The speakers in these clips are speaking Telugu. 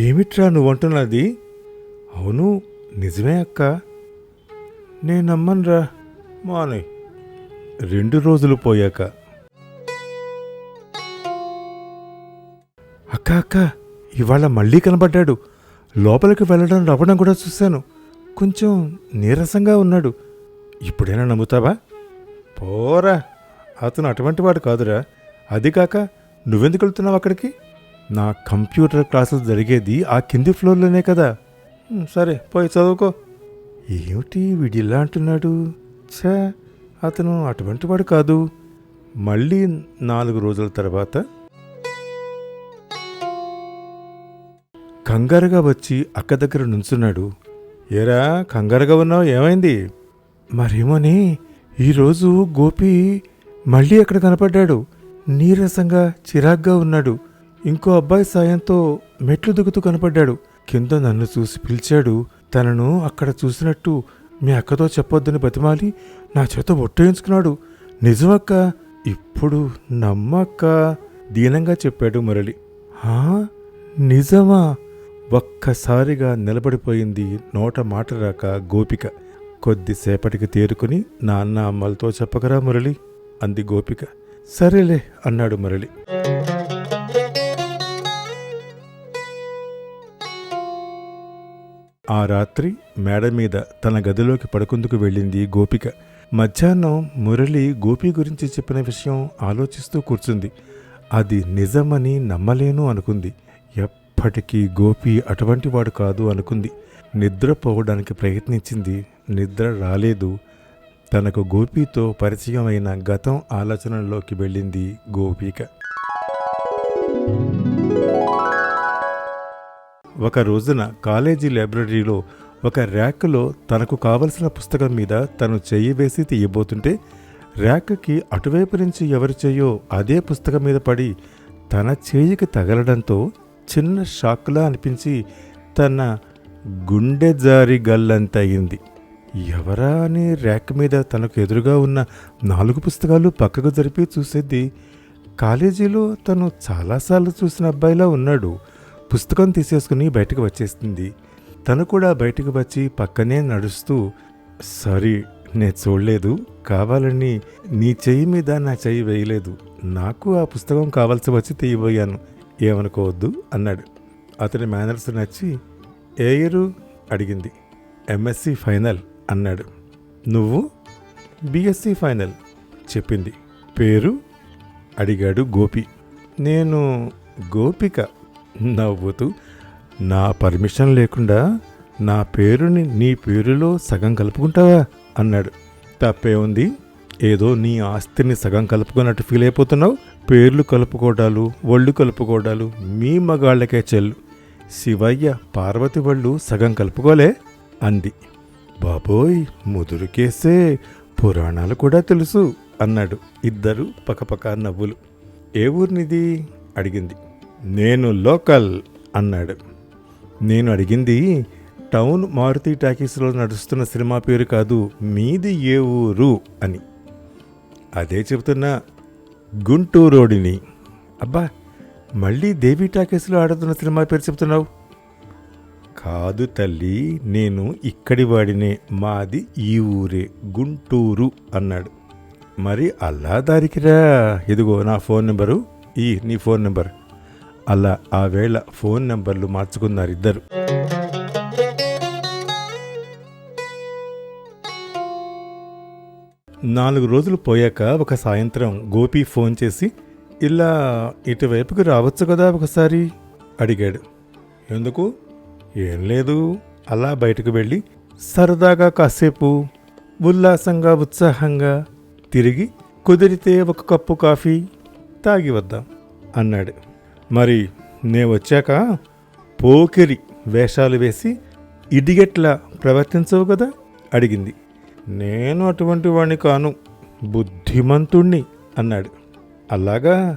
ఏమిట్రా నువ్వంటున్నది? అవును నిజమే అక్క. నేను నమ్మనురా మానే. రెండు రోజులు పోయాక. అక్క అక్క ఇవాళ మళ్ళీ కనబడ్డాడు. లోపలికి వెళ్ళడం రవ్వడం కూడా చూశాను. కొంచెం నీరసంగా ఉన్నాడు. ఇప్పుడైనా నమ్ముతావా? పోరా. అతను అటువంటి వాడు కాదురా. అది కాక నువ్వెందుకు వెళ్తున్నావు అక్కడికి? నా కంప్యూటర్ క్లాసులు జరిగేది ఆ కింది ఫ్లోర్లోనే కదా. "ఉమ్, సరే పోయి చదువుకో. ఏమిటి వీడిలా అంటున్నాడు? ఛా అతను అటువంటి వాడు కాదు. మళ్ళీ నాలుగు రోజుల తర్వాత కంగారుగా వచ్చి అక్క దగ్గర నుంచున్నాడు. ఏరా కంగారుగా ఉన్నావు ఏమైంది? మరేమోని ఈరోజు గోపి మళ్ళీ అక్కడ కనపడ్డాడు. నీరసంగా చిరాగ్గా ఉన్నాడు. ఇంకో అబ్బాయి సాయంతో మెట్లు దిగుతూ కనపడ్డాడు. కింద నన్ను చూసి పిలిచాడు తనను అక్కడ చూసినట్టు మీ అక్కతో చెప్పొద్దని బతిమాలి నా చేత ఒట్టేయించుకున్నాడు నిజమక్క? ఇప్పుడు నమ్మక్క? దీనంగా చెప్పాడు మురళి. హా నిజమా? ఒక్కసారిగా నిలబడిపోయింది నోట మాట రాక గోపిక. కొద్దిసేపటికి తేరుకుని నాన్న అమ్మలతో చెప్పకరా మురళి? అంది గోపిక. సరేలే అన్నాడు మురళి. ఆ రాత్రి మేడ మీద తన గదిలోకి పడుకుందుకు వెళ్ళింది గోపిక. మధ్యాహ్నం మురళి గోపి గురించి చెప్పిన విషయం ఆలోచిస్తూ కూర్చుంది. అది నిజమని నమ్మలేను అనుకుంది. ఎప్పటికీ గోపి అటువంటి వాడు కాదు అనుకుంది. నిద్రపోవడానికి ప్రయత్నించింది. నిద్ర రాలేదు. తనకు గోపితో పరిచయం అయిన గతం ఆలోచనలోకి వెళ్ళింది గోపిక. ఒక రోజున కాలేజీ లైబ్రరీలో ఒక ర్యాక్లో తనకు కావలసిన పుస్తకం మీద తను చెయ్యి వేసి తీయబోతుంటే ర్యాక్కి అటువైపు నుంచి ఎవరి చేయో అదే పుస్తకం మీద పడి తన చేయికి తగలడంతో చిన్న షాక్లా అనిపించి తన గుండె జారి గల్లంతయింది. ఎవరా అని ర్యాక్ మీద తనకు ఎదురుగా ఉన్న నాలుగు పుస్తకాలు పక్కకు జరిపి చూసేది కాలేజీలో తను చాలాసార్లు చూసిన అబ్బాయిలా ఉన్నాడు. పుస్తకం తీసేసుకుని బయటకు వచ్చేస్తుంది తను కూడా బయటకు వచ్చి పక్కనే నడుస్తూ సారీ నేను చూడలేదు. కావాలని నీ చెయ్యి మీద నా చెయ్యి వేయలేదు. నాకు ఆ పుస్తకం కావాల్సి వచ్చి తీయబోయాను. ఏమనుకోవద్దు అన్నాడు. అతని మేనర్స్ నచ్చి ఏ ఇయరు? అడిగింది. ఎంఎస్సి ఫైనల్ అన్నాడు. నువ్వు? బిఎస్సి ఫైనల్ చెప్పింది. పేరు? అడిగాడు గోపి. నేను గోపిక. నవ్వుతూ నా పర్మిషన్ లేకుండా నా పేరుని నీ పేరులో సగం కలుపుకుంటావా? అన్నాడు. తప్పే ఉంది. ఏదో నీ ఆస్తిని సగం కలుపుకున్నట్టు ఫీల్ అయిపోతున్నావు. పేర్లు కలుపుకోవడాలు ఒళ్ళు కలుపుకోవడాలు మీ మగాళ్ళకే చెల్లు. శివయ్య పార్వతి వాళ్ళు సగం కలుపుకోలే అంది. బాబోయ్ ముదురుకేసే పురాణాలు కూడా తెలుసు అన్నాడు ఇద్దరు పకపక నవ్వులు. ఏ ఊరినిది? అడిగింది. నేను లోకల్ అన్నాడు. నేను అడిగింది టౌన్ మారుతి టాకీస్లో నడుస్తున్న సినిమా పేరు కాదు మీది ఏ ఊరు? అని. అదే చెబుతున్నా గుంటూరోడిని. అబ్బా మళ్ళీ దేవి టాకీస్లో ఆడుతున్న సినిమా పేరు చెప్తున్నావు కాదు తల్లి నేను ఇక్కడి వాడినే మాది ఈ ఊరే గుంటూరు అన్నాడు. మరి అల్లా దారికిరా ఇదిగో నా ఫోన్ నెంబరు ఈ నీ ఫోన్ నెంబర్. అలా ఆ వేళ ఫోన్ నెంబర్లు మార్చుకున్నారు ఇద్దరు. నాలుగు రోజులు పోయాక ఒక సాయంత్రం గోపి ఫోన్ చేసి ఇలా ఇటువైపుకి రావచ్చు కదా ఒకసారి? అడిగాడు. ఎందుకు? ఏం లేదు. అలా బయటకు వెళ్ళి సరదాగా కాసేపు ఉల్లాసంగా ఉత్సాహంగా తిరిగి కుదిరితే ఒక కప్పు కాఫీ తాగి వద్దాం అన్నాడు. మరి నేను వచ్చాక పోకిరి వేషాలు వేసి ఇడిగెట్లా ప్రవర్తించవు కదా? అడిగింది. నేను అటువంటి వాణ్ణి కాను బుద్ధిమంతుణ్ణి అన్నాడు. అలాగా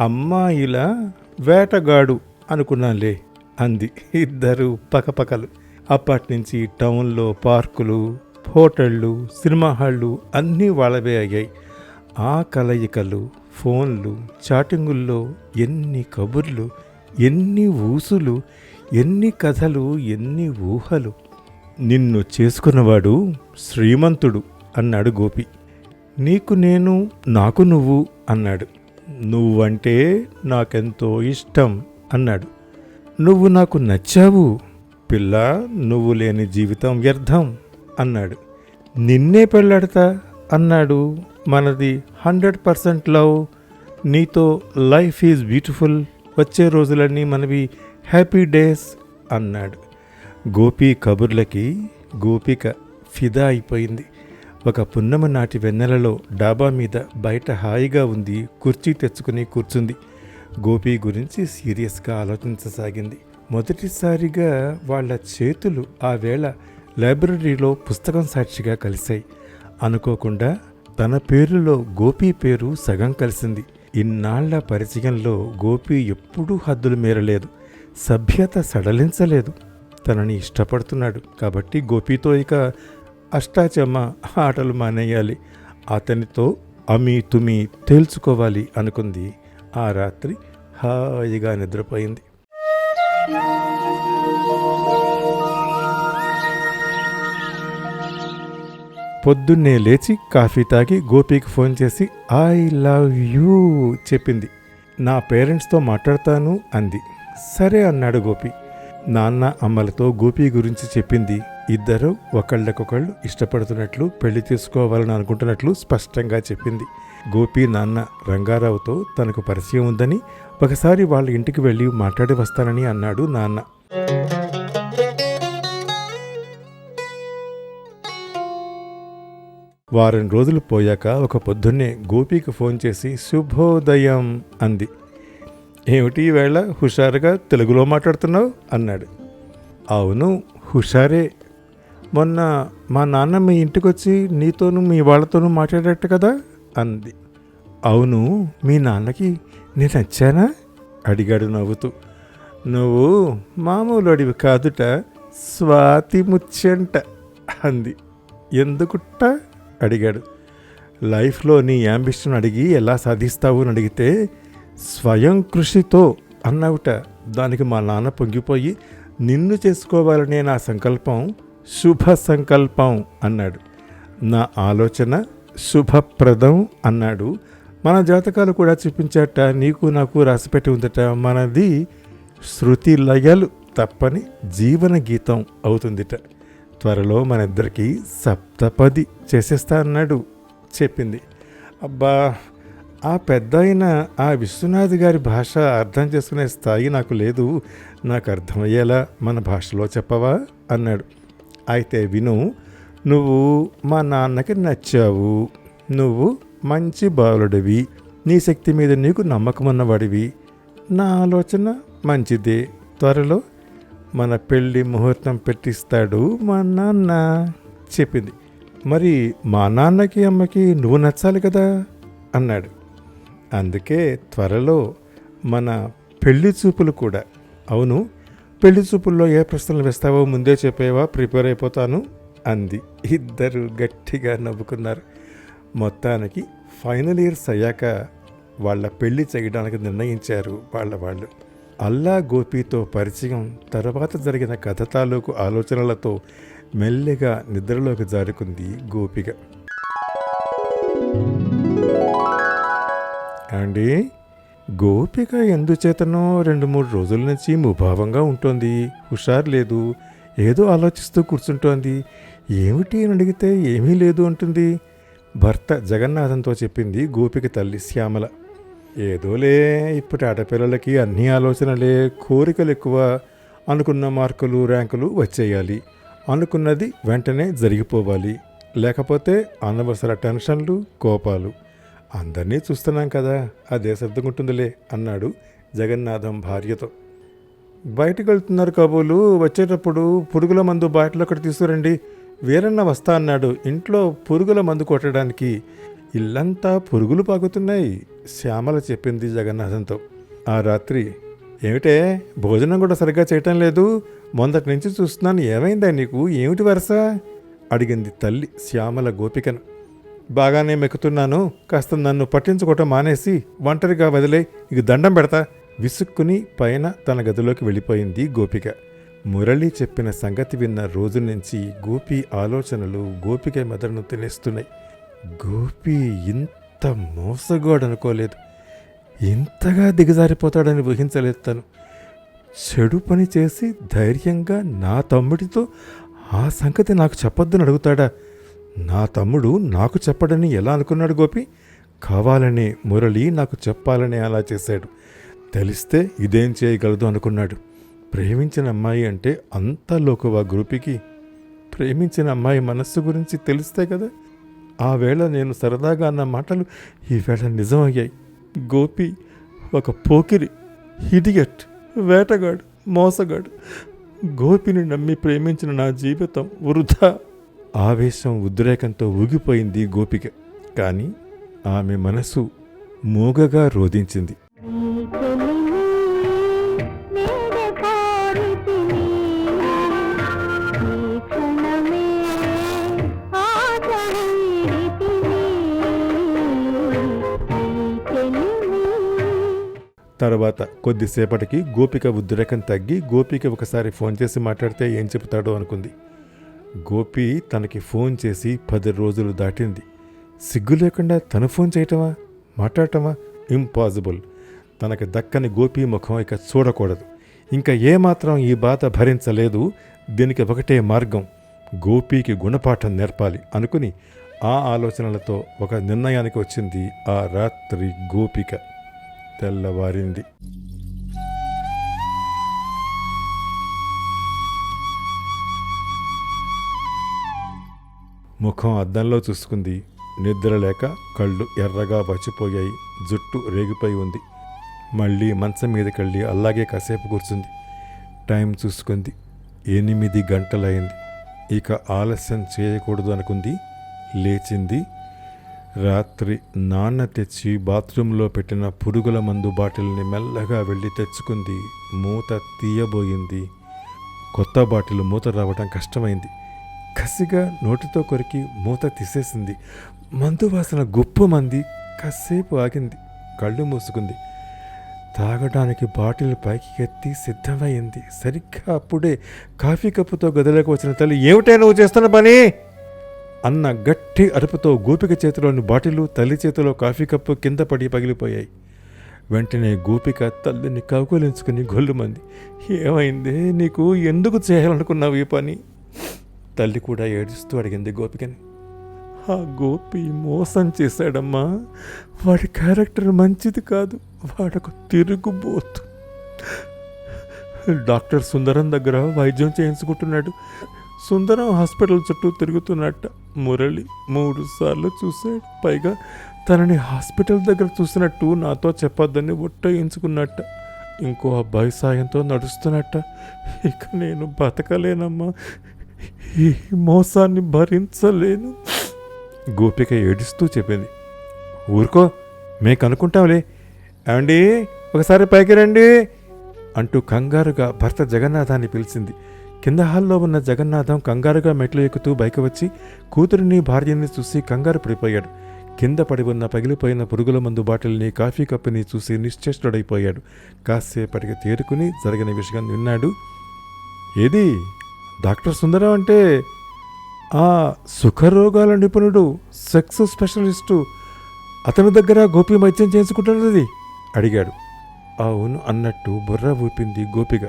అమ్మాయిలా వేటగాడు అనుకున్నానులే అంది ఇద్దరు పకపకలు. అప్పటినుంచి టౌన్లో పార్కులు హోటళ్ళు సినిమా హాళ్ళు అన్నీ వాళ్ళవే అయ్యాయి. ఆ కలయికలు ఫోన్లు చాటింగుల్లో ఎన్ని కబుర్లు ఎన్ని ఊసులు ఎన్ని కథలు ఎన్ని ఊహలు. నిన్ను చేసుకున్నవాడు శ్రీమంతుడు అన్నాడు గోపి. నీకు నేను నాకు నువ్వు అన్నాడు. నువ్వంటే నాకెంతో ఇష్టం అన్నాడు. నువ్వు నాకు నచ్చావు పిల్ల నువ్వు లేని జీవితం వ్యర్థం అన్నాడు. నిన్నే పెళ్ళాడతా అన్నాడు మనది హండ్రెడ్ పర్సెంట్ లవ్. నీతో లైఫ్ ఈజ్ బ్యూటిఫుల్. వచ్చే రోజులన్నీ మనవి హ్యాపీ డేస్ అన్నాడు. గోపి కబుర్లకి గోపిక ఫిదా అయిపోయింది. ఒక పున్నమ నాటి వెన్నెలలో డాబా మీద బయట హాయిగా ఉంది కుర్చీ తెచ్చుకుని కూర్చుంది. గోపి గురించి సీరియస్గా ఆలోచించసాగింది. మొదటిసారిగా వాళ్ళ చేతులు ఆ వేళ లైబ్రరీలో పుస్తకం సాక్షిగా కలిశాయి. అనుకోకుండా తన పేరులో గోపి పేరు సగం కలిసింది. ఇన్నాళ్ళ పరిచయంలో గోపి ఎప్పుడూ హద్దులు మీరలేదు. సభ్యత సడలించలేదు. తనని ఇష్టపడుతున్నాడు కాబట్టి గోపితో ఇక అష్టాచమ్మ ఆటలు మానేయాలి. అతనితో అమి తుమి తేల్చుకోవాలి అనుకుంది. ఆ రాత్రి హాయిగా నిద్రపోయింది. పొద్దున్నే లేచి కాఫీ తాగి గోపికి ఫోన్ చేసి ఐ లవ్ యూ చెప్పింది. నా పేరెంట్స్తో మాట్లాడతాను అంది. సరే అన్నాడు గోపి. నాన్న అమ్మలతో గోపి గురించి చెప్పింది. ఇద్దరు ఒకళ్ళకొకళ్ళు ఇష్టపడుతున్నట్లు పెళ్ళి చేసుకోవాలని అనుకుంటున్నట్లు స్పష్టంగా చెప్పింది. గోపి నాన్న రంగారావుతో తనకు పరిచయం ఉందని ఒకసారి వాళ్ళ ఇంటికి వెళ్ళి మాట్లాడి వస్తానని అన్నాడు నాన్న. వారం రోజులు పోయాక ఒక పొద్దున్నే గోపికి ఫోన్ చేసి శుభోదయం అంది. ఏమిటి ఈవేళ హుషారుగా తెలుగులో మాట్లాడుతున్నావు? అన్నాడు. అవును హుషారే. మొన్న మా నాన్న మీ ఇంటికి వచ్చి నీతోనూ మీ వాళ్ళతోనూ మాట్లాడేట కదా? అంది. అవును మీ నాన్నకి నేను నచ్చానా? అడిగాడు నవ్వుతూ. నువ్వు మామూలు అడివి కాదుట స్వాతి ముచ్చంట అంది. ఎందుకుట్ట అడిగాడు. లైఫ్లో నీ యాంబిషన్ అడిగి ఎలా సాధిస్తావు అని అడిగితే స్వయం కృషితో అన్నావుట. దానికి మా నాన్న పొంగిపోయి నిన్ను చేసుకోవాలనే నా సంకల్పం శుభ సంకల్పం అన్నాడు. నా ఆలోచన శుభప్రదం అన్నాడు. మన జాతకాలు కూడా చూపించాట నీకు నాకు రాసిపెట్టి ఉందట. మనది శృతి లయలు తప్పని జీవన గీతం అవుతుందిట. త్వరలో మన ఇద్దరికి సప్తపది చేసేస్తా అన్నాడు చెప్పింది. అబ్బా ఆ పెద్ద అయిన ఆ విశ్వనాథ్ గారి భాష అర్థం చేసుకునే స్థాయి నాకు లేదు. నాకు అర్థమయ్యేలా మన భాషలో చెప్పవా? అన్నాడు. అయితే విను నువ్వు మా నాన్నకి నచ్చావు. నువ్వు మంచి బాలుడివి. నీ శక్తి మీద నీకు నమ్మకం ఉన్నవాడివి నా ఆలోచన మంచిదే. త్వరలో మన పెళ్ళి ముహూర్తం పెట్టిస్తాడు మా నాన్న చెప్పింది. మరి మా నాన్నకి అమ్మకి నువ్వు నచ్చాలి కదా? అన్నాడు. అందుకే త్వరలో మన పెళ్ళి చూపులు కూడా. అవును పెళ్ళి చూపుల్లో ఏ ప్రశ్నలు వేస్తావో ముందే చెప్పేవా? ప్రిపేర్ అయిపోతాను అంది. ఇద్దరు గట్టిగా నవ్వుకున్నారు. మొత్తానికి ఫైనల్ ఇయర్స్ అయ్యాక వాళ్ళ పెళ్ళి చేయడానికి నిర్ణయించారు వాళ్ళ వాళ్ళు. అల్లా గోపితో పరిచయం తర్వాత జరిగిన కథ తాలూకు ఆలోచనలతో మెల్లిగా నిద్రలోకి జారుకుంది గోపిక. అండి గోపిక ఎందుచేతనో రెండు మూడు రోజుల నుంచి ముభావంగా ఉంటుంది. హుషారు లేదు. ఏదో ఆలోచిస్తూ కూర్చుంటోంది. ఏమిటి అని అడిగితే ఏమీ లేదు అంటుంది. భర్త జగన్నాథంతో చెప్పింది గోపిక తల్లి శ్యామల. ఏదోలే ఇప్పటి ఆడపిల్లలకి అన్ని ఆలోచనలే కోరికలు ఎక్కువ అనుకున్న మార్కులు ర్యాంకులు వచ్చేయాలి. అనుకున్నది వెంటనే జరిగిపోవాలి. లేకపోతే అనవసర టెన్షన్లు కోపాలు. అందరినీ చూస్తున్నాం కదా అదే సర్దుకుంటుందిలే అన్నాడు జగన్నాథం భార్యతో. బయటకు వెళ్తున్నారు కాబోలు వచ్చేటప్పుడు పురుగుల మందు బాటిల్ ఒకటి తీసుకురండి. వీరన్న వస్తా అన్నాడు. ఇంట్లో పురుగుల మందు కొట్టడానికి ఇల్లంతా పురుగులు పాకుతున్నాయి శ్యామల చెప్పింది జగన్నాథంతో. ఆ రాత్రి ఏమిటే భోజనం కూడా సరిగ్గా చేయటం లేదు మొదటి నుంచి చూస్తున్నాను ఏమైందా నీకు ఏమిటి వరుస? అడిగింది తల్లి శ్యామల గోపికను. బాగానే మెక్కుతున్నాను కాస్త నన్ను పట్టించుకోవటం మానేసి ఒంటరిగా వదిలే ఇక దండం పెడతా విసుక్కుని పైన తన గదిలోకి వెళ్ళిపోయింది గోపిక. మురళి చెప్పిన సంగతి విన్న రోజు నుంచి గోపి ఆలోచనలు గోపిక మెదడును తినేస్తున్నాయి. గోపి ఇంత మోసగోడనుకోలేదు. ఇంతగా దిగజారిపోతాడని ఊహించలేదు తను. చెడు పని చేసి ధైర్యంగా నా తమ్ముడితో ఆ సంగతి నాకు చెప్పొద్దని అడుగుతాడా? నా తమ్ముడు నాకు చెప్పడని ఎలా అనుకున్నాడు గోపి? కావాలనే మురళి నాకు చెప్పాలని అలా చేశాడు. తెలిస్తే ఇదేం చేయగలదు అనుకున్నాడు. ప్రేమించిన అమ్మాయి అంటే అంత లోకువా గ్రూపికి ప్రేమించిన అమ్మాయి మనస్సు గురించి తెలిస్తే కదా? ఆ వేళ నేను సరదాగా అన్న మాటలు ఈవేళ నిజమయ్యాయి. గోపి ఒక పోకిరి హిడియట్ వేటగాడు మోసగాడు. గోపిని నమ్మి ప్రేమించిన నా జీవితం వృధా. ఆవేశం ఉద్రేకంతో ఊగిపోయింది గోపిక. కానీ ఆమె మనసు మూగగా రోధించింది. తర్వాత కొద్దిసేపటికి గోపిక ఉద్రేకం తగ్గి గోపికి ఒకసారి ఫోన్ చేసి మాట్లాడితే ఏం చెబుతాడో అనుకుంది. గోపి తనకి ఫోన్ చేసి పది రోజులు దాటింది. సిగ్గు లేకుండా తను ఫోన్ చేయటమా? మాట్లాడటమా? ఇంపాసిబుల్. తనకి దక్కని గోపి ముఖం ఇక చూడకూడదు. ఇంకా ఏమాత్రం ఈ బాధ భరించలేదు. దీనికి ఒకటే మార్గం. గోపికి గుణపాఠం నేర్పాలి అనుకుని ఆ ఆలోచనలతో ఒక నిర్ణయానికి వచ్చింది ఆ రాత్రి గోపిక. తెల్లవారింది. ముఖం అద్దంలో చూసుకుంది. నిద్ర లేక కళ్ళు ఎర్రగా వచ్చిపోయాయి జుట్టు రేగిపోయి ఉంది. మళ్ళీ మంచం మీదకెళ్ళి అలాగే కాసేపు కూర్చుంది. టైం చూసుకుంది. ఎనిమిది గంటలైంది. ఇక ఆలస్యం చేయకూడదు అనుకుంది. లేచింది. రాత్రి నాన్న తెచ్చి బాత్రూంలో పెట్టిన పురుగుల మందు బాటిల్ని మెల్లగా వెళ్ళి తెచ్చుకుంది. మూత తీయబోయింది. కొత్త బాటిల్ మూత రావడం కష్టమైంది. కసిగా నోటితో కొరికి మూత తీసేసింది. మందు వాసన గుప్పు మంది కాసేపు ఆగింది. కళ్ళు మూసుకుంది. తాగడానికి బాటిల్ పైకి ఎత్తి సిద్ధమైంది సరిగ్గా అప్పుడే కాఫీ కప్పుతో గదిలోకి వచ్చిన తల్లి ఏమిటే నువ్వు చేస్తున్న పని? అన్న గట్టి అరుపుతో గోపిక చేతిలోని బాటిలు తల్లి చేతిలో కాఫీ కప్పు కింద పడి పగిలిపోయాయి. వెంటనే గోపిక తల్లిని కౌగులించుకుని గొల్లుమంది ఏమైంది? నీకు ఎందుకు చేయాలనుకున్నావు ఈ పని? తల్లి కూడా ఏడుస్తూ అడిగింది గోపికని. ఆ గోపి మోసం చేశాడమ్మా. వాడి క్యారెక్టర్ మంచిది కాదు. వాడొక తిరుగుబోతు. డాక్టర్ సుందరం దగ్గర వైద్యం చేయించుకుంటున్నాడు. సుందరం హాస్పిటల్ చుట్టూ తిరుగుతున్నట్ట మురళి మూడు సార్లు చూశాడు. పైగా తనని హాస్పిటల్ దగ్గర చూసినట్టు నాతో చెప్పొద్దని ఒట్టయించుకున్నట్ట. ఇంకో అబ్బాయి సాయంతో నడుస్తున్నట్ట. ఇక నేను బతకలేనమ్మా. ఈ మోసాన్ని భరించలేను. గోపిక ఏడుస్తూ చెప్పింది. ఊరుకో మేము కనుక్కుంటాంలే ఏమండి ఒకసారి పైకి రండి అంటూ కంగారుగా భర్త జగన్నాథాన్ని పిలిచింది. కింద హాల్లో ఉన్న జగన్నాథం కంగారుగా మెట్లు ఎక్కుతూ బయట వచ్చి కూతురిని భార్యని చూసి కంగారు పడిపోయాడు. కింద పడి ఉన్న పగిలిపోయిన పురుగుల మందు బాటిల్ని కాఫీ కప్పుని చూసి నిశ్చేష్టుడైపోయాడు. కాసేపటికి తేరుకుని జరిగిన విషయం విన్నాడు. ఏది? డాక్టర్ సుందరం అంటే? ఆ సుఖరోగాల నిపుణుడు సెక్స్ స్పెషలిస్టు. అతని దగ్గర గోపి వైద్యం చేయించుకుంటున్నది అడిగాడు. అవును అన్నట్టు బుర్ర ఊపింది గోపిగా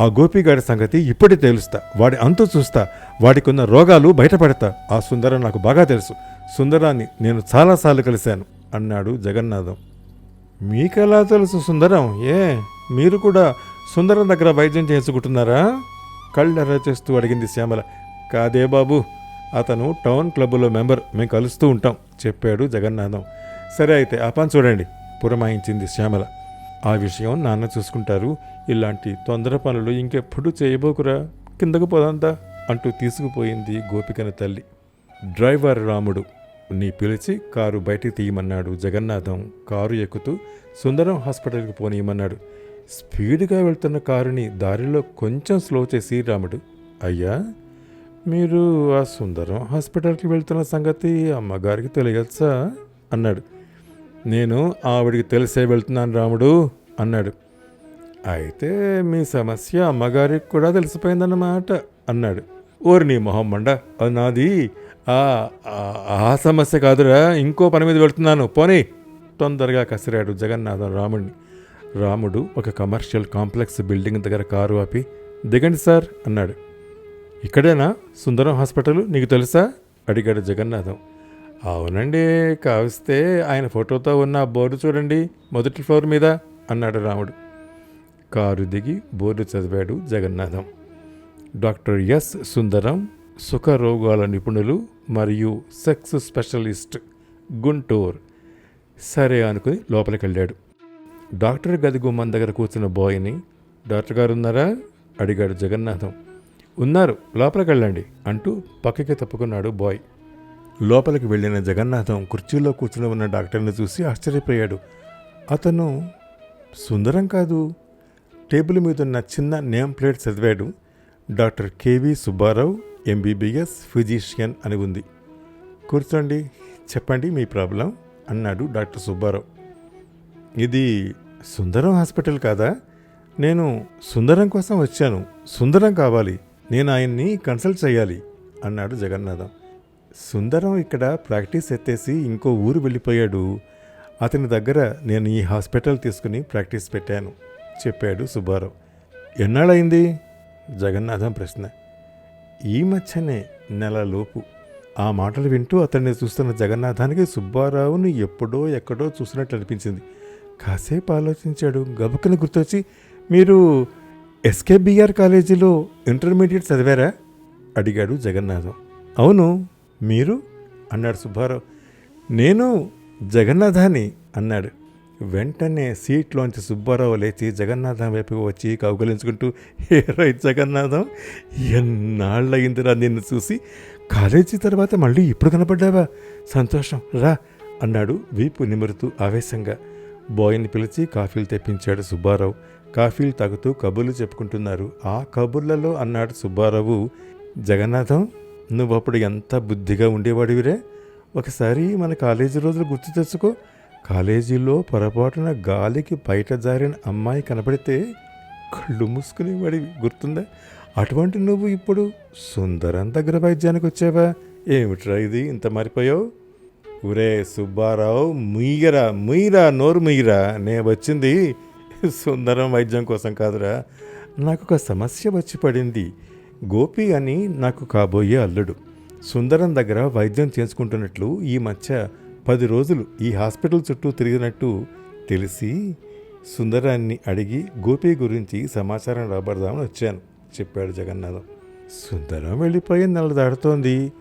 ఆ గోపిగాడి సంగతి ఇప్పటి తేలుస్తా. వాడి అంతు చూస్తా. వాడికున్న రోగాలు బయటపడతా. ఆ సుందరం నాకు బాగా తెలుసు. సుందరాన్ని నేను చాలాసార్లు కలిశాను అన్నాడు జగన్నాథం. మీకెలా తెలుసు సుందరం? ఏ మీరు కూడా సుందరం దగ్గర వైద్యం చేయించుకుంటున్నారా? కళ్ళెర్ర చేస్తూ అడిగింది శ్యామల. కాదే బాబు అతను టౌన్ క్లబ్లో మెంబర్. మేము కలుస్తూ ఉంటాం చెప్పాడు జగన్నాథం. సరే అయితే ఆ పని చూడండి పురమాయించింది శ్యామల. ఆ విషయం నాన్న చూసుకుంటారు. ఇలాంటి తొందర పనులు ఇంకెప్పుడు చేయబోకురా? కిందకు పోదంతా అంటూ తీసుకుపోయింది గోపికన తల్లి. డ్రైవర్ రాముడు నీ పిలిచి కారు బయటికి తీయమన్నాడు జగన్నాథం. కారు ఎక్కుతూ సుందరం హాస్పిటల్కి పోనీయమన్నాడు. స్పీడ్గా వెళ్తున్న కారుని దారిలో కొంచెం స్లో చేసి రాముడు అయ్యా మీరు ఆ సుందరం హాస్పిటల్కి వెళ్తున్న సంగతి అమ్మగారికి తెలియచ్చా అన్నాడు. నేను ఆవిడికి తెలిసే వెళ్తున్నాను రాముడు అన్నాడు. అయితే మీ సమస్య అమ్మగారికి కూడా తెలిసిపోయిందన్నమాట అన్నాడు. ఓరి నీ మొహం మండ అది నాది. ఆ ఆ- ఆ సమస్య కాదురా ఇంకో పని మీద వెళ్తున్నాను పోనీ. తొందరగా కసిరాడు జగన్నాథం రాముడిని రాముడు ఒక కమర్షియల్ కాంప్లెక్స్ బిల్డింగ్ దగ్గర కారు ఆపి దిగండి సార్ అన్నాడు. ఇక్కడేనా? సుందరం హాస్పిటల్ నీకు తెలుసా? అడిగాడు జగన్నాథం. అవునండి కావిస్తే ఆయన ఫోటోతో ఉన్న బోర్డు చూడండి మొదటి ఫ్లోర్ మీద అన్నాడు రాముడు. కారు దిగి బోర్డు చదివాడు జగన్నాథం. డాక్టర్ ఎస్ సుందరం సుఖ రోగాల నిపుణులు మరియు సెక్స్ స్పెషలిస్ట్ గుంటూరు. సరే అనుకుని లోపలికి వెళ్ళాడు డాక్టర్ గది గుమ్మం దగ్గర కూర్చున్న బాయ్ని డాక్టర్ గారు ఉన్నారా? అడిగాడు జగన్నాథం. ఉన్నారు లోపలికి వెళ్ళండి అంటూ పక్కకి తప్పుకున్నాడు బాయ్. లోపలికి వెళ్ళిన జగన్నాథం కుర్చీలో కూర్చుని ఉన్న డాక్టర్ని చూసి ఆశ్చర్యపోయాడు. అతను సుందరం కాదు. టేబుల్ మీద ఉన్న చిన్న నేమ్ ప్లేట్ చదివాడు. Doctor KV Subbarao MBBS physician అని ఉంది. కూర్చోండి చెప్పండి మీ ప్రాబ్లం అన్నాడు డాక్టర్ సుబ్బారావు. ఇది సుందరం హాస్పిటల్ కాదా? నేను సుందరం కోసం వచ్చాను. సుందరం కావాలి. నేను ఆయన్ని కన్సల్ట్ చేయాలి అన్నాడు జగన్నాథం. సుందరం ఇక్కడ ప్రాక్టీస్ ఎత్తేసి ఇంకో ఊరు వెళ్ళిపోయాడు. అతని దగ్గర నేను ఈ హాస్పిటల్ తీసుకుని ప్రాక్టీస్ పెట్టాను చెప్పాడు సుబ్బారావు. ఎన్నాళ్ళయింది? జగన్నాథం ప్రశ్న. ఈ మధ్యనే నెలలోపు. ఆ మాటలు వింటూ అతన్ని చూస్తున్న జగన్నాథానికి సుబ్బారావుని ఎప్పుడో ఎక్కడో చూసినట్లు అనిపించింది. కాసేపు ఆలోచించాడు. గబుక్కని గుర్తొచ్చి మీరు ఎస్కేబిఆర్ కాలేజీలో ఇంటర్మీడియట్ చదివారా? అడిగాడు జగన్నాథం. అవును. మీరు? అన్నాడు సుబ్బారావు. నేను జగన్నాథాన్ని అన్నాడు. వెంటనే సీట్లోంచి సుబ్బారావు లేచి జగన్నాథం వైపు వచ్చి కౌగలించుకుంటూ ఏ రై జగన్నాథం ఎన్నాళ్ళయిందిరా నిన్ను చూసి? కాలేజీ తర్వాత మళ్ళీ ఇప్పుడు కనపడ్డావా? సంతోషం రా అన్నాడు వీపు నిమురుతూ ఆవేశంగా. బాయ్ని పిలిచి కాఫీలు తెప్పించాడు సుబ్బారావు. కాఫీలు తాగుతూ కబుర్లు చెప్పుకుంటున్నారు. ఆ కబుర్లలో అన్నాడు సుబ్బారావు జగన్నాథం నువ్వు అప్పుడు ఎంత బుద్ధిగా ఉండేవాడివిరే? ఒకసారి మన కాలేజీ రోజులు గుర్తు తెచ్చుకో. కాలేజీలో పొరపాటున గాలికి బయట జారిన అమ్మాయి కనపడితే కళ్ళు మూసుకునేవాడివి గుర్తుందా? అటువంటి నువ్వు ఇప్పుడు సుందరం దగ్గర వైద్యానికి వచ్చావా? ఏమిట్రా ఇది? ఇంత మారిపోయావు? ఒరే సుబ్బారావు ముయ్యరా ముయ్యరా నోరు ముయ్యరా. నే వచ్చింది సుందరం వైద్యం కోసం కాదురా. నాకు ఒక సమస్య వచ్చి పడింది. గోపి అని నాకు కాబోయే అల్లుడు. సుందరం దగ్గర వైద్యం చేసుకుంటున్నట్లు ఈ మధ్య పది రోజులు ఈ హాస్పిటల్ చుట్టూ తిరిగినట్టు తెలిసి సుందరాన్ని అడిగి గోపి గురించి సమాచారం రాబడదామని వచ్చాను చెప్పాడు జగన్నాథం. సుందరం వెళ్ళిపోయి నెల దాడుతోంది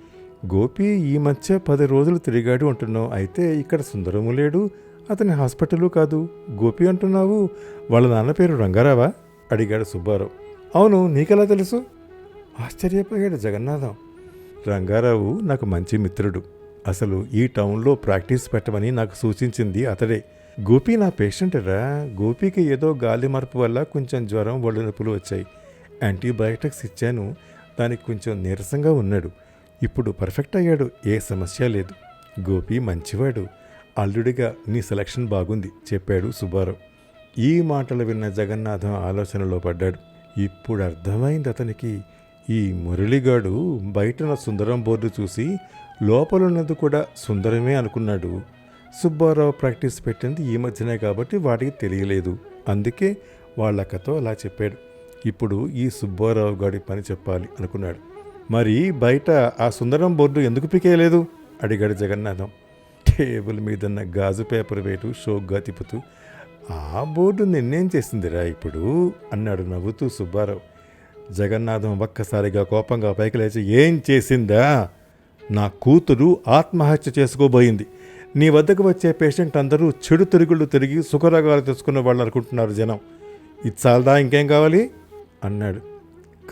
గోపి ఈ మధ్య పది రోజులు తిరిగాడు అంటున్నావు అయితే ఇక్కడ సుందరము లేడు అతని హాస్పిటలు కాదు. గోపి అంటున్నావు వాళ్ళ నాన్న పేరు రంగారావా? అడిగాడు సుబ్బారావు. అవును నీకెలా తెలుసు? ఆశ్చర్యపోయాడు జగన్నాథం. రంగారావు నాకు మంచి మిత్రుడు. అసలు ఈ టౌన్లో ప్రాక్టీస్ పెట్టమని నాకు సూచించింది అతడే. గోపి నా పేషెంటరా గోపికి ఏదో గాలి మార్పు వల్ల కొంచెం జ్వరం ఒళ్ళు నొప్పులు వచ్చాయి. యాంటీబయాటిక్స్ ఇచ్చాను. దానికి కొంచెం నీరసంగా ఉన్నాడు. ఇప్పుడు పర్ఫెక్ట్ అయ్యాడు. ఏ సమస్య లేదు. గోపి మంచివాడు. అల్లుడిగా నీ సెలక్షన్ బాగుంది చెప్పాడు సుబ్బారావు. ఈ మాటలు విన్న జగన్నాథం ఆలోచనలో పడ్డాడు. ఇప్పుడు అర్థమైంది అతనికి ఈ మురళిగాడు బయటన సుందరం బోర్డు చూసి లోపలున్నది కూడా సుందరమే అనుకున్నాడు. సుబ్బారావు ప్రాక్టీస్ పెట్టింది ఈ మధ్యనే కాబట్టి వాడికి తెలియలేదు. అందుకే వాళ్ళక్కతో అలా చెప్పాడు. ఇప్పుడు ఈ సుబ్బారావు గాడి పని చెప్పాలి అనుకున్నాడు. మరి బయట ఆ సుందరం బోర్డు ఎందుకు పికేయలేదు అడిగాడు జగన్నాథం. టేబుల్ మీదన్న గాజు పేపర్ వేటు షోక్గా తిప్పుతూ ఆ బోర్డు నిన్నేం చేసిందిరా ఇప్పుడు? అన్నాడు నవ్వుతూ సుబ్బారావు. జగన్నాథం ఒక్కసారిగా కోపంగా పైకి లేచి ఏం చేసిందా? నా కూతురు ఆత్మహత్య చేసుకోబోయింది. నీ వద్దకు వచ్చే పేషెంట్ అందరూ చెడు తిరుగుళ్ళు తిరిగి సుఖరోగాలు తెచ్చుకున్న వాళ్ళు అనుకుంటున్నారు జనం. ఇది చాలదా? ఇంకేం కావాలి? అన్నాడు.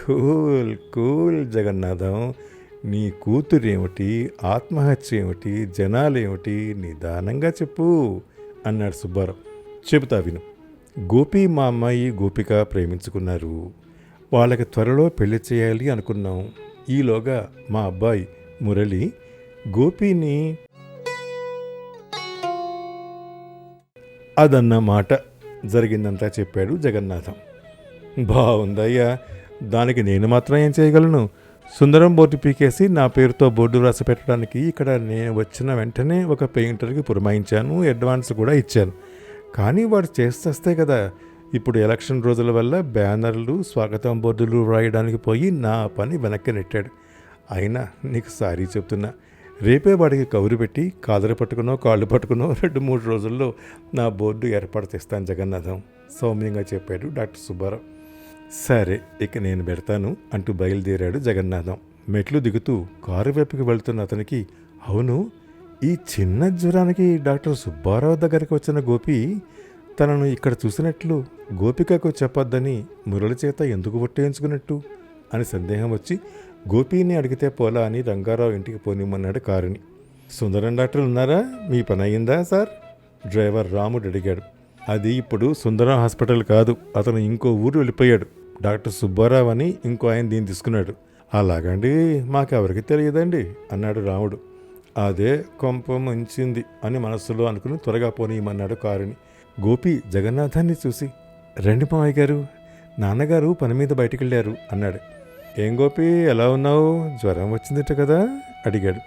Cool cool Jagannatham. నీ కూతురేమిటి? ఆత్మహత్య ఏమిటి? జనాలేమిటి నిదానంగా చెప్పు అన్నాడు సుబ్బారావు. చెబుతా విను. గోపి మా అమ్మాయి గోపిక ప్రేమించుకున్నారు. వాళ్ళకి త్వరలో పెళ్ళి చేయాలి అనుకున్నాం. ఈలోగా మా అబ్బాయి మురళి గోపిని అదన్న మాట జరిగిందంతా చెప్పాడు జగన్నాథం. బాగుందయ్యా దానికి నేను మాత్రం ఏం చేయగలను? సుందరం బోర్డు పీకేసి నా పేరుతో బోర్డు రాసి పెట్టడానికి ఇక్కడ నేను వచ్చిన వెంటనే ఒక పెయింటర్కి పురమాయించాను అడ్వాన్స్ కూడా ఇచ్చాను. కానీ వాడు చేస్తే కదా ఇప్పుడు ఎలక్షన్ రోజుల వల్ల బ్యానర్లు స్వాగతం బోర్డులు వ్రాయడానికి పోయి నా పని వెనక్కి నెట్టాడు. అయినా నీకు సారీ చెప్తున్నా. రేపే వాడికి కౌరు పెట్టి కాదరు పట్టుకునో కాళ్ళు పట్టుకునో రెండు మూడు రోజుల్లో నా బోర్డు ఏర్పాటు చేస్తాను జగన్నాథం సౌమ్యంగా చెప్పాడు డాక్టర్ సుబ్బారావు. సరే ఇక నేను పెడతాను అంటూ బయలుదేరాడు జగన్నాథం. మెట్లు దిగుతూ కారు వైపుకి వెళ్తున్న అతనికి అవును ఈ చిన్న జ్వరానికి డాక్టర్ సుబ్బారావు దగ్గరికి వచ్చిన గోపి తనను ఇక్కడ చూసినట్లు గోపికకు చెప్పొద్దని మురళి చేత ఎందుకు ఒట్టేయించుకున్నట్టు అని సందేహం వచ్చి గోపిని అడిగితే పోలా అని రంగారావు ఇంటికి పోనిమ్మన్నాడు కారుని సుందరం డాక్టర్ ఉన్నారా? మీ పని అయిందా సార్? డ్రైవర్ రాముడు అడిగాడు. అది ఇప్పుడు సుందరం హాస్పిటల్ కాదు అతను ఇంకో ఊరు వెళ్ళిపోయాడు. డాక్టర్ సుబ్బారావు అని ఇంకో ఆయన దీన్ని తీసుకున్నాడు. అలాగండి మాకెవరికి తెలియదండి అన్నాడు రాముడు. అదే కొంప ముంచింది అని మనస్సులో అనుకుని త్వరగా పోనీయమన్నాడు కారుని గోపి జగన్నాథాన్ని చూసి రండి మావయ్య గారు నాన్నగారు పని మీద బయటికి వెళ్ళారు అన్నాడు. ఏం గోపి ఎలా ఉన్నావు? జ్వరం వచ్చిందిట కదా? అడిగాడు.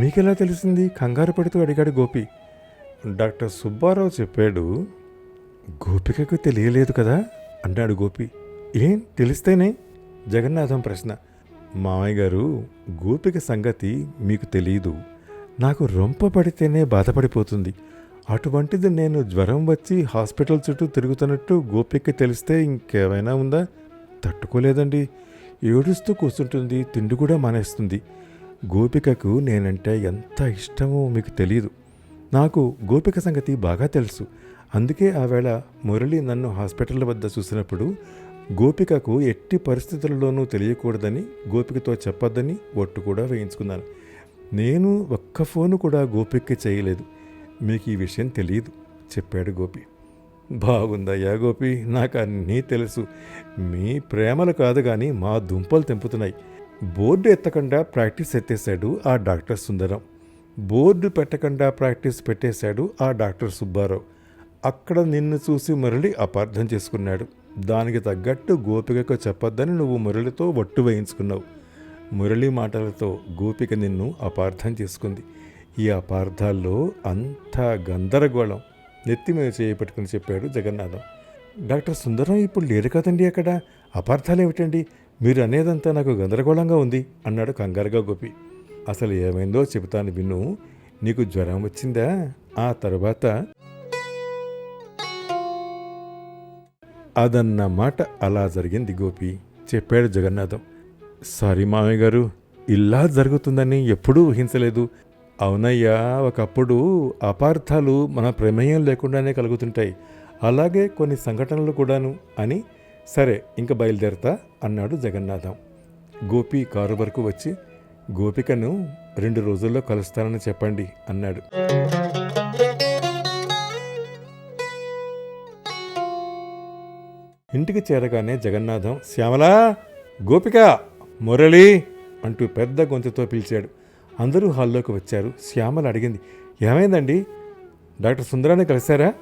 మీకెలా తెలిసింది? కంగారు పడుతూ అడిగాడు గోపి. డాక్టర్ సుబ్బారావు చెప్పాడు గోపికకు తెలియలేదు కదా? అన్నాడు గోపి. ఏం? తెలిస్తేనే? జగన్నాథం ప్రశ్న. మామయ్య గారు గోపిక సంగతి మీకు తెలియదు నాకు రొంప పడితేనే బాధపడిపోతుంది. అటువంటిది నేను జ్వరం వచ్చి హాస్పిటల్ చుట్టూ తిరుగుతున్నట్టు గోపిక తెలిస్తే ఇంకేమైనా ఉందా? తట్టుకోలేదండి. ఏడుస్తూ కూర్చుంటుంది తిండి కూడా మానేస్తుంది. గోపికకు నేనంటే ఎంత ఇష్టమో మీకు తెలియదు. నాకు గోపిక సంగతి బాగా తెలుసు. అందుకే ఆవేళ మురళి నన్ను హాస్పిటల్ వద్ద చూసినప్పుడు గోపికకు ఎట్టి పరిస్థితుల్లోనూ తెలియకూడదని గోపికతో చెప్పొద్దని ఒట్టు కూడా వేయించుకున్నాను. నేను ఒక్క ఫోను కూడా గోపిక్కి చేయలేదు. మీకు ఈ విషయం తెలియదు చెప్పాడు గోపి. బాగుందయ్యా గోపి నాకు అన్నీ తెలుసు. మీ ప్రేమలు కాదు కానీ మా దుంపలు తెంపుతున్నాయి. బోర్డు ఎత్తకుండా ప్రాక్టీస్ ఎత్తేశాడు ఆ డాక్టర్ సుందరం. బోర్డు పెట్టకుండా ప్రాక్టీస్ పెట్టేశాడు ఆ డాక్టర్ సుబ్బారావు. అక్కడ నిన్ను చూసి మురళి అపార్థం చేసుకున్నాడు. దానికి తగ్గట్టు గోపికకు చెప్పొద్దని నువ్వు మురళితో ఒట్టు వేయించుకున్నావు. మురళి మాటలతో గోపిక నిన్ను అపార్థం చేసుకుంది. ఈ అపార్థాల్లో అంతా గందరగోళం నెత్తి మీద చేయబట్టుకుని చెప్పాడు జగన్నాథం. డాక్టర్ సుందరం ఇప్పుడు లేరు కదండి అక్కడ? అపార్థాలు ఏమిటండి మీరు అనేదంతా నాకు గందరగోళంగా ఉంది అన్నాడు కంగారుగా గోపి. అసలు ఏమైందో చెబుతాను విను. నీకు జ్వరం వచ్చిందా? ఆ తర్వాత అదన్న మాట అలా జరిగింది గోపి. చెప్పాడు జగన్నాథం. సారీ మామయ్య గారు ఇలా జరుగుతుందని ఎప్పుడూ ఊహించలేదు. అవునయ్యా ఒకప్పుడు అపార్థాలు మన ప్రమేయం లేకుండానే కలుగుతుంటాయి. అలాగే కొన్ని సంఘటనలు కూడాను అని సరే ఇంక బయలుదేరతా అన్నాడు జగన్నాథం. గోపి కారు వరకు వచ్చి గోపికను రెండు రోజుల్లో కలుస్తానని చెప్పండి అన్నాడు. ఇంటికి చేరగానే జగన్నాథం శ్యామలా గోపిక మురళి అంటూ పెద్ద గొంతుతో పిలిచాడు. అందరూ హాల్లోకి వచ్చారు. శ్యామల అడిగింది ఏమైందండి? డాక్టర్ సుందరాన్ని కలిశారా?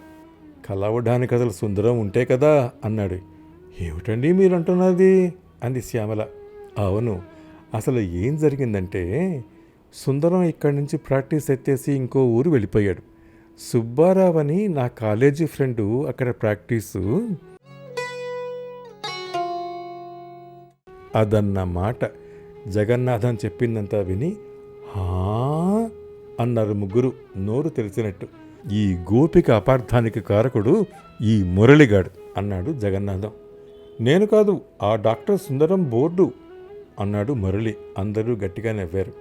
కలవడానికి అసలు సుందరం ఉంటే కదా అన్నాడు. ఏమిటండి మీరు అంటున్నది అంది శ్యామల. అవును అసలు ఏం జరిగిందంటే సుందరం ఇక్కడి నుంచి ప్రాక్టీస్ ఎత్తేసి ఇంకో ఊరు వెళ్ళిపోయాడు. సుబ్బారావు అని నా కాలేజీ ఫ్రెండు అక్కడ ప్రాక్టీసు. అదన్న మాట జగన్నాథం చెప్పిందంతా విని హా అన్నారు ముగ్గురు నోరు తెలిసినట్టు ఈ గోపిక అపార్థానికి కారకుడు ఈ మురళిగాడు అన్నాడు జగన్నాథం. నేను కాదు ఆ డాక్టర్ సుందరం బోర్డు అన్నాడు మురళి. అందరూ గట్టిగా నవ్వారు.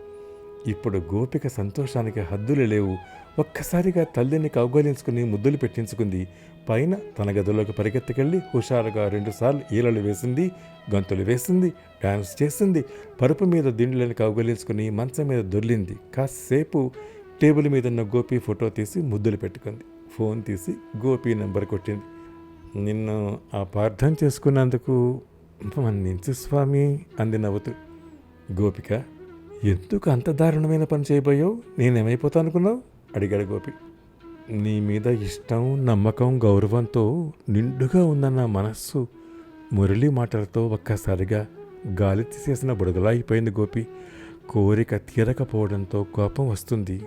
ఇప్పుడు గోపిక సంతోషానికి హద్దులు లేవు. ఒక్కసారిగా తల్లిని కౌగోలించుకుని ముద్దులు పెట్టించుకుంది. పైన తన గదిలోకి పరిగెత్తుకెళ్ళి హుషారుగా రెండుసార్లు ఈలలు వేసింది గంతులు వేసింది డాన్స్ చేసింది. పరుపు మీద దిండులను కౌగలించుకుని మంచం మీద దొర్లింది. కాసేపు టేబుల్ మీద ఉన్న గోపి ఫోటో తీసి ముద్దులు పెట్టుకుంది. ఫోన్ తీసి గోపి నెంబర్ కొట్టింది. నిన్ను అపార్థం చేసుకున్నందుకు మన్నించు స్వామి అంది నవ్వుతూ. గోపిక ఎందుకు అంత దారుణమైన పని చేయబోయావు? నేనేమైపోతా అనుకున్నావు అడిగాడు గోపి. నీ మీద ఇష్టం నమ్మకం గౌరవంతో నిండుగా ఉన్న నా మనస్సు మురళి మాటలతో ఒక్కసారిగా గాలి తీసేసిన బుడగలా అయిపోయింది గోపి. కోరిక తీరకపోవడంతో కోపం వస్తుంది.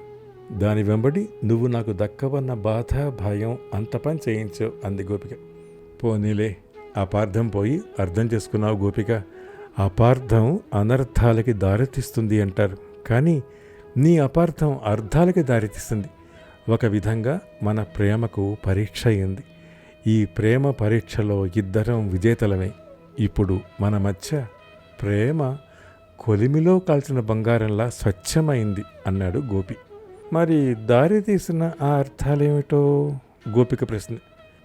దాని వెంబడి నువ్వు నాకు దక్కవన్న బాధ భయం అంత పని చేయించావు అంది గోపిక. పోనీలే అపార్థం పోయి అర్థం చేసుకున్నావు గోపిక. అపార్థం అనర్థాలకి దారితీస్తుంది అంటారు. కానీ నీ అపార్థం అర్థాలకి దారితీస్తుంది ఒక విధంగా మన ప్రేమకు పరీక్ష అయింది. ఈ ప్రేమ పరీక్షలో ఇద్దరం విజేతలమే. ఇప్పుడు మన మధ్య ప్రేమ కొలిమిలో కాల్చిన బంగారంలా స్వచ్ఛమైంది అన్నాడు గోపి. మరి దారి తీసిన ఆ అర్థాలేమిటో? గోపిక ప్రశ్న.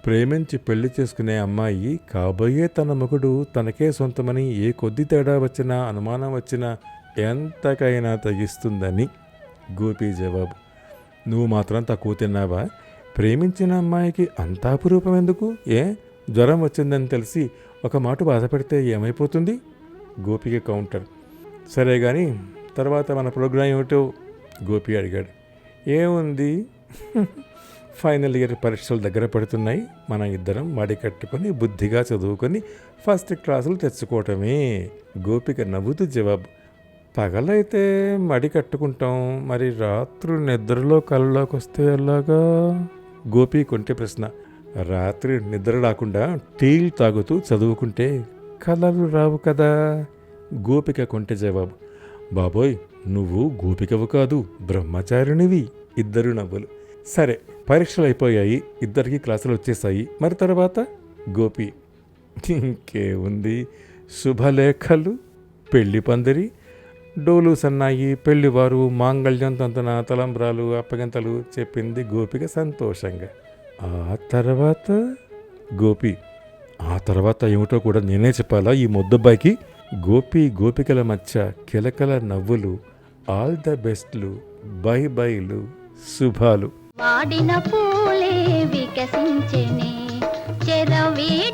ప్రేమించి పెళ్ళి చేసుకునే అమ్మాయి కాబోయే తన మొగుడు తనకే సొంతమని ఏ కొద్ది తేడా వచ్చినా అనుమానం వచ్చినా ఎంతకైనా తగిస్తుందని గోపి జవాబు. నువ్వు మాత్రం తక్కువ తిన్నావా? ప్రేమించిన అమ్మాయికి అంత అపురూపం ఎందుకు? ఏ? జ్వరం వచ్చిందని తెలిసి ఒక మాట బాధపడితే ఏమైపోతుంది? గోపిక కౌంటర్. సరే కానీ తర్వాత మన ప్రోగ్రాం ఏమిటో? గోపి అడిగాడు. ఏముంది? ఫైనల్ ఇయర్ పరీక్షలు దగ్గర పడుతున్నాయి. మన ఇద్దరం మడి కట్టుకొని బుద్ధిగా చదువుకొని ఫస్ట్ క్లాసులు తెచ్చుకోవటమే. గోపిక నవ్వుతూ జవాబు. పగలైతే మడి కట్టుకుంటాం. మరి రాత్రు నిద్రలో కళ్ళలోకి వస్తే ఎలాగా? గోపి కొంటే ప్రశ్న. రాత్రి నిద్ర రాకుండా టీలు తాగుతూ చదువుకుంటే కలలు రావు కదా? గోపిక కొంటే జవాబు. బాబోయ్ నువ్వు గోపికవు కాదు బ్రహ్మచారినివి ఇద్దరు నవ్వులు. సరే పరీక్షలు అయిపోయాయి. ఇద్దరికి క్లాసులు వచ్చేసాయి. మరి తర్వాత? గోపి. ఇంకేముంది? శుభలేఖలు పెళ్ళి పందిరి డోలు సన్నాయి పెళ్ళివారు మాంగళ్యం తంతన తలంబ్రాలు అప్పగింతలు చెప్పింది గోపిక సంతోషంగా. ఆ తర్వాత? గోపి ఆ తర్వాత ఏమిటో కూడా నేనే చెప్పాలా? ఈ ముద్దబ్బాయికి గోపి గోపికల మధ్య కిలకల నవ్వులు ఆల్ ద బెస్ట్లు బై బైలు శుభాలు. వాడిన పూలే వికసించెనే చెరవీ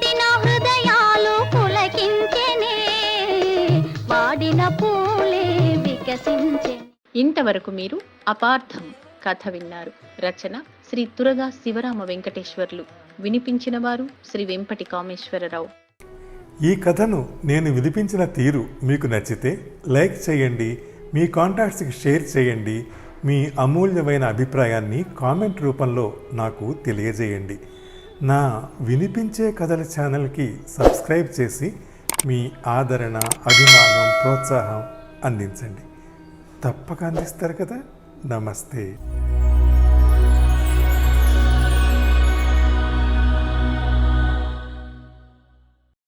ఇంతవరకు మీరు అపార్థం కథ విన్నారు. రచన శ్రీ తురగా శివరామ వెంకటేశ్వర్లు. వినిపించిన వారు శ్రీ వెంపటి కామేశ్వరరావు. ఈ కథను నేను వినిపించిన తీరు మీకు నచ్చితే లైక్ చేయండి మీ కాంటాక్ట్స్కి షేర్ చేయండి మీ అమూల్యమైన అభిప్రాయాన్ని కామెంట్ రూపంలో నాకు తెలియజేయండి. నా వినిపించే కథల ఛానల్కి సబ్స్క్రైబ్ చేసి మీ ఆదరణ అభిమానం ప్రోత్సాహం అందించండి. తప్పక అందిస్తారు కదా. నమస్తే.